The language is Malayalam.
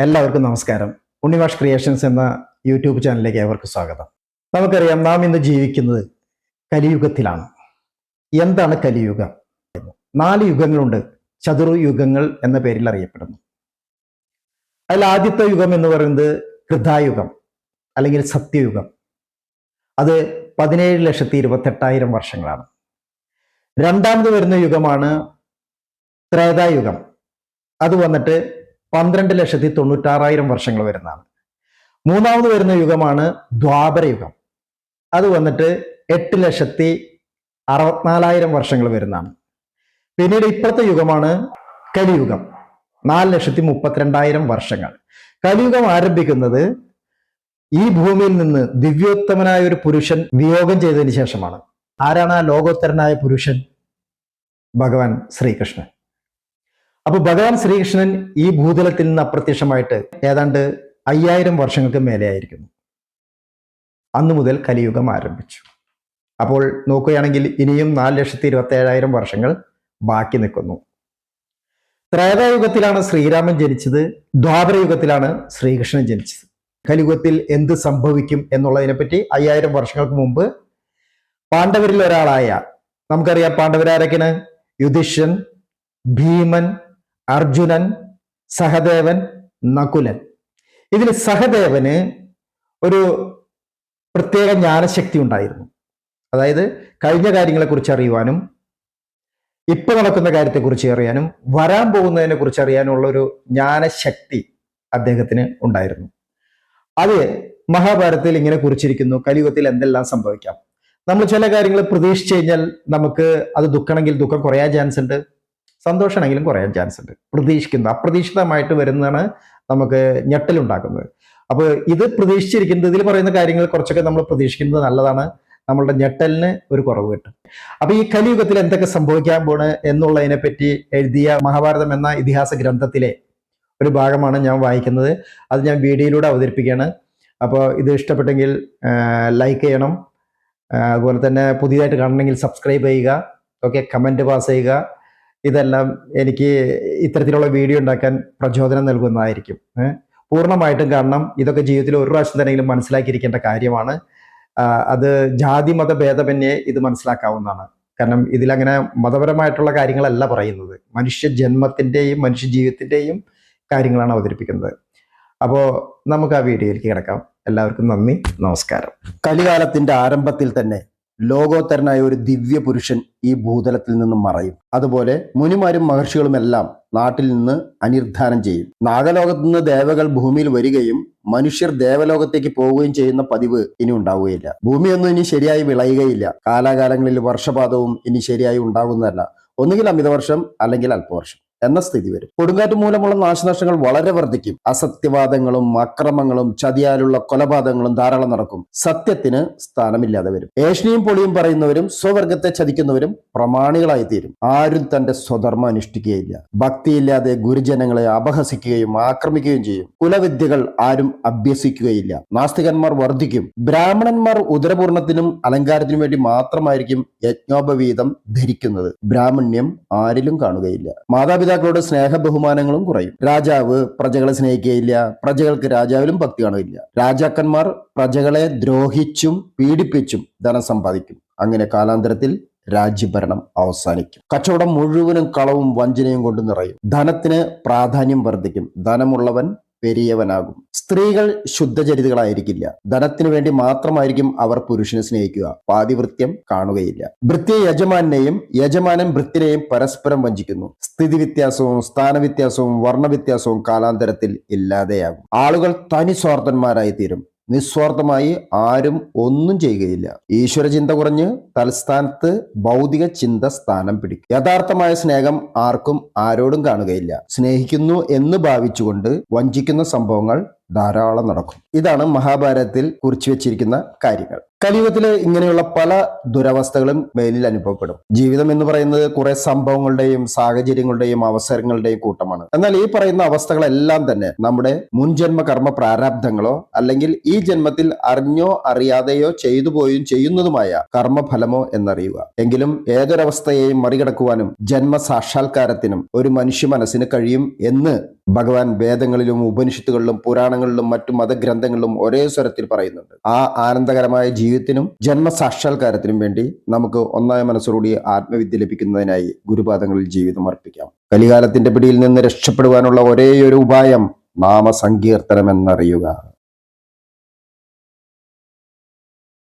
എല്ലാവർക്കും നമസ്കാരം. ഉണ്ണിവാഷ് ക്രിയേഷൻസ് എന്ന യൂട്യൂബ് ചാനലിലേക്ക് ഏവർക്കും സ്വാഗതം. നമുക്കറിയാം നാം ഇന്ന് ജീവിക്കുന്നത് കലിയുഗത്തിലാണ്. എന്താണ് കലിയുഗം? നാല് യുഗങ്ങളുണ്ട്. ചതുർയുഗങ്ങൾ എന്ന പേരിൽ അറിയപ്പെടുന്നു. അതിൽ ആദ്യത്തെ യുഗം എന്ന് പറയുന്നത് കൃതായുഗം അല്ലെങ്കിൽ സത്യയുഗം. അത് പതിനേഴ് ലക്ഷത്തി ഇരുപത്തെട്ടായിരം വർഷങ്ങളാണ്. രണ്ടാമത് വരുന്ന യുഗമാണ് ത്രേതായുഗം. അത് വന്നിട്ട് പന്ത്രണ്ട് ലക്ഷത്തി തൊണ്ണൂറ്റാറായിരം വർഷങ്ങൾ വരുന്നതാണ്. മൂന്നാമത് വരുന്ന യുഗമാണ് ദ്വാപരയുഗം. അത് വന്നിട്ട് എട്ട് ലക്ഷത്തി അറുപത്തിനാലായിരം വർഷങ്ങൾ വരുന്നതാണ്. പിന്നീട് ഇപ്പോഴത്തെ യുഗമാണ് കലിയുഗം. നാല് ലക്ഷത്തി മുപ്പത്തിരണ്ടായിരം വർഷങ്ങൾ. കലിയുഗം ആരംഭിക്കുന്നത് ഈ ഭൂമിയിൽ നിന്ന് ദിവ്യോത്തമനായ ഒരു പുരുഷൻ വിയോഗം ചെയ്തതിന് ശേഷമാണ്. ആരാണ് ആ ലോകോത്തരനായ പുരുഷൻ? ഭഗവാൻ ശ്രീകൃഷ്ണൻ. അപ്പൊ ഭഗവാൻ ശ്രീകൃഷ്ണൻ ഈ ഭൂതലത്തിൽ നിന്ന് അപ്രത്യക്ഷമായിട്ട് ഏതാണ്ട് അയ്യായിരം വർഷങ്ങൾക്ക് മേലെയായിരിക്കുന്നു. അന്നു മുതൽ കലിയുഗം ആരംഭിച്ചു. അപ്പോൾ നോക്കുകയാണെങ്കിൽ ഇനിയും നാല് ലക്ഷത്തി ഇരുപത്തി ഏഴായിരം വർഷങ്ങൾ ബാക്കി നിൽക്കുന്നു. ത്രേതായുഗത്തിലാണ് ശ്രീരാമൻ ജനിച്ചത് ദ്വാപരയുഗത്തിലാണ് ശ്രീകൃഷ്ണൻ ജനിച്ചത്. കലിയുഗത്തിൽ എന്ത് സംഭവിക്കും എന്നുള്ളതിനെപ്പറ്റി അയ്യായിരം വർഷങ്ങൾക്ക് മുമ്പ് പാണ്ഡവരിൽ ഒരാളായ നമുക്കറിയാം പാണ്ഡവരാരൊക്കെയാണ്? യുധിഷ്ഠൻ ഭീമൻ അർജുനൻ സഹദേവൻ നകുലൻ. ഇതിൽ സഹദേവന് ഒരു പ്രത്യേക ജ്ഞാനശക്തി ഉണ്ടായിരുന്നു. അതായത് കഴിഞ്ഞ കാര്യങ്ങളെക്കുറിച്ച് അറിയുവാനും ഇപ്പൊ നടക്കുന്ന കാര്യത്തെക്കുറിച്ച് അറിയാനും വരാൻ പോകുന്നതിനെ കുറിച്ച് അറിയാനുള്ള ഒരു ജ്ഞാനശക്തി അദ്ദേഹത്തിന് ഉണ്ടായിരുന്നു. അത് മഹാഭാരതത്തിൽ ഇങ്ങനെ കുറിച്ചിരിക്കുന്നു കലിയുഗത്തിൽ എന്തെല്ലാം സംഭവിക്കാം? നമ്മൾ ചില കാര്യങ്ങൾ പ്രതീക്ഷിച്ചു കഴിഞ്ഞാൽ നമുക്ക് അത് ദുഃഖമാണെങ്കിൽ ദുഃഖം കുറയാൻ ചാൻസ് ഉണ്ട്. സന്തോഷമാണെങ്കിലും കുറയാൻ ചാൻസ് ഉണ്ട്. പ്രതീക്ഷിക്കുന്നത് അപ്രതീക്ഷിതമായിട്ട് വരുന്നതാണ് നമുക്ക് ഞെട്ടലുണ്ടാക്കുന്നത്. അപ്പോൾ ഇത് പ്രതീക്ഷിച്ചിരിക്കുന്നത് ഇതിൽ പറയുന്ന കാര്യങ്ങൾ കുറച്ചൊക്കെ നമ്മൾ പ്രതീക്ഷിക്കുന്നത് നല്ലതാണ്. നമ്മളുടെ ഞെട്ടലിന് ഒരു കുറവ് കിട്ടും. അപ്പൊ ഈ കലിയുഗത്തിൽ എന്തൊക്കെ സംഭവിക്കാൻ പോണ് എന്നുള്ളതിനെ പറ്റി എഴുതിയ മഹാഭാരതം എന്ന ഇതിഹാസ ഗ്രന്ഥത്തിലെ ഒരു ഭാഗമാണ് ഞാൻ വായിക്കുന്നത്. അത് ഞാൻ വീഡിയോയിലൂടെ അവതരിപ്പിക്കുകയാണ്. അപ്പോൾ ഇത് ഇഷ്ടപ്പെട്ടെങ്കിൽ ലൈക്ക് ചെയ്യണം. അതുപോലെ തന്നെ പുതിയതായിട്ട് കാണണമെങ്കിൽ സബ്സ്ക്രൈബ് ചെയ്യുക. ഓക്കെ കമന്റ് പാസ് ചെയ്യുക. ഇതെല്ലാം എനിക്ക് ഇത്തരത്തിലുള്ള വീഡിയോ ഉണ്ടാക്കാൻ പ്രചോദനം നൽകുന്നതായിരിക്കും. പൂർണമായിട്ടും കാരണം ഇതൊക്കെ ജീവിതത്തിൽ ഒരു പ്രാവശ്യം തന്നെങ്കിലും മനസ്സിലാക്കിയിരിക്കേണ്ട കാര്യമാണ്. അത് ജാതി മത ഭേദമന്യേ ഇത് മനസ്സിലാക്കാവുന്നതാണ്. കാരണം ഇതിലങ്ങനെ മതപരമായിട്ടുള്ള കാര്യങ്ങളല്ല പറയുന്നത്. മനുഷ്യ ജന്മത്തിന്റെയും മനുഷ്യ ജീവിതത്തിന്റെയും കാര്യങ്ങളാണ് അവതരിപ്പിക്കുന്നത്. അപ്പോൾ നമുക്ക് ആ വീഡിയോയിലേക്ക് കിടക്കാം. എല്ലാവർക്കും നന്ദി നമസ്കാരം. കലികാലത്തിന്റെ ആരംഭത്തിൽ തന്നെ ലോകോത്തരനായ ഒരു ദിവ്യ പുരുഷൻ ഈ ഭൂതലത്തിൽ നിന്നും മറയും. അതുപോലെ മുനിമാരും മഹർഷികളും എല്ലാം നാട്ടിൽ നിന്ന് അനിർദ്ധാനം ചെയ്യും. നാഗലോകത്ത് നിന്ന് ദേവകൾ ഭൂമിയിൽ വരികയും മനുഷ്യർ ദേവലോകത്തേക്ക് പോവുകയും ചെയ്യുന്ന പതിവ് ഇനി ഉണ്ടാവുകയില്ല. ഭൂമിയൊന്നും ഇനി ശരിയായി വിളയുകയില്ല. കാലാകാലങ്ങളിൽ വർഷപാതവും ഇനി ശരിയായി ഉണ്ടാകുന്നതല്ല. ഒന്നുകിൽ അമിതവർഷം അല്ലെങ്കിൽ അല്പവർഷം. എന്ന സ്ഥിതി വരും. കൊടുങ്കാറ്റ് മൂലമുള്ള നാശനഷ്ടങ്ങൾ വളരെ വർദ്ധിക്കും. അസത്യവാദങ്ങളും അക്രമങ്ങളും ചതിയാലുള്ള കൊലപാതകങ്ങളും ധാരാളം നടക്കും. സത്യത്തിന് സ്ഥാനമില്ലാതെ വരും. ഏഷണിയും പൊളിയും പറയുന്നവരും സ്വവർഗത്തെ ചതിക്കുന്നവരും പ്രമാണികളായി തീരും ആരും തന്റെ സ്വധർമ്മം അനുഷ്ഠിക്കുകയില്ല. ഭക്തിയില്ലാതെ ഗുരുജനങ്ങളെ അപഹസിക്കുകയും ആക്രമിക്കുകയും ചെയ്യും. കുലവിദ്യകൾ ആരും അഭ്യസിക്കുകയില്ല. നാസ്തികന്മാർ വർദ്ധിക്കും. ബ്രാഹ്മണന്മാർ ഉദരപൂർണത്തിനും അലങ്കാരത്തിനും വേണ്ടി മാത്രമായിരിക്കും യജ്ഞോപവീതം ധരിക്കുന്നത്. ബ്രാഹ്മണ്യം ആരിലും കാണുകയില്ല. മാതാപിതാക്കളുടെ സ്നേഹ ബഹുമാനങ്ങളും കുറയും. രാജാവ് പ്രജകളെ സ്നേഹിക്കുകയില്ല. പ്രജകൾക്ക് രാജാവിലും ഭക്തി കാണുകയില്ല. രാജാക്കന്മാർ പ്രജകളെ ദ്രോഹിച്ചും പീഡിപ്പിച്ചും ധനം സമ്പാദിക്കും. അങ്ങനെ കാലാന്തരത്തിൽ രാജ്യഭരണം അവസാനിക്കും. കച്ചവടം മുഴുവനും കളവും വഞ്ചനയും കൊണ്ട് നിറയും. ധനത്തിന് പ്രാധാന്യം വർദ്ധിക്കും. ധനമുള്ളവൻ പെരിയവനാകും. സ്ത്രീകൾ ശുദ്ധചരിതകളായിരിക്കില്ല. ധനത്തിനു വേണ്ടി മാത്രമായിരിക്കും അവർ പുരുഷനെ സ്നേഹിക്കുക. പാതിവൃത്യം കാണുകയില്ല. ഭൃത്യ യജമാനെയും യജമാനൻ ഭൃത്തിനെയും പരസ്പരം വഞ്ചിക്കുന്നു. സ്ഥിതി വ്യത്യാസവും സ്ഥാന സ്ഥാനവ്യത്യാസവും വർണവ്യത്യാസവും കാലാന്തരത്തിൽ ഇല്ലാതെയാകും. ആളുകൾ തനി സ്വാർത്ഥന്മാരായി തീരും നിസ്വാർത്ഥമായി ആരും ഒന്നും ചെയ്യുകയില്ല. ഈശ്വര ചിന്ത കുറഞ്ഞ് തൽസ്ഥാനത്ത് ഭൗതിക ചിന്ത സ്ഥാനം പിടിക്കും. യഥാർത്ഥമായ സ്നേഹം ആർക്കും ആരോടും കാണുകയില്ല. സ്നേഹിക്കുന്നു എന്ന് ഭാവിച്ചുകൊണ്ട് വഞ്ചിക്കുന്ന സംഭവങ്ങൾ ധാരാളം നടക്കും. ഇതാണ് മഹാഭാരതത്തിൽ കുറിച്ചു വെച്ചിരിക്കുന്ന കാര്യങ്ങൾ. കലിയുഗത്തിൽ ഇങ്ങനെയുള്ള പല ദുരവസ്ഥകളും മേലിൽ അനുഭവപ്പെടും. ജീവിതം എന്ന് പറയുന്നത് കുറെ സംഭവങ്ങളുടെയും സാഹചര്യങ്ങളുടെയും അവസരങ്ങളുടെയും കൂട്ടമാണ്. എന്നാൽ ഈ പറയുന്ന അവസ്ഥകളെല്ലാം തന്നെ നമ്മുടെ മുൻജന്മ കർമ്മ പ്രാരാബ്ധങ്ങളോ അല്ലെങ്കിൽ ഈ ജന്മത്തിൽ അറിഞ്ഞോ അറിയാതെയോ ചെയ്തു പോയും ചെയ്യുന്നതുമായ കർമ്മഫലമോ എന്നറിയുക. എങ്കിലും ഏതൊരവസ്ഥയെയും മറികടക്കുവാനും ജന്മ സാക്ഷാത്കാരത്തിനും ഒരു മനുഷ്യ മനസ്സിന് കഴിയും എന്ന് ഭഗവാൻ വേദങ്ങളിലും ഉപനിഷത്തുകളിലും പുരാണങ്ങളിലും മറ്റു മതഗ്രന്ഥങ്ങളിലും ഒരേ സ്വരത്തിൽ പറയുന്നുണ്ട്. ആ ആനന്ദകരമായ ജീവിതത്തിനും ജന്മസാക്ഷാത്കാരത്തിനും വേണ്ടി നമുക്ക് ഒന്നായ മനസ്സോടുകൂടി ആത്മവിദ്യ ലഭിക്കുന്നതിനായി ഗുരുപാദങ്ങളിൽ ജീവിതം അർപ്പിക്കാം. കലികാലത്തിന്റെ പിടിയിൽ നിന്ന് രക്ഷപ്പെടുവാനുള്ള ഒരേയൊരു ഉപായം നാമസങ്കീർത്തനം എന്നറിയുക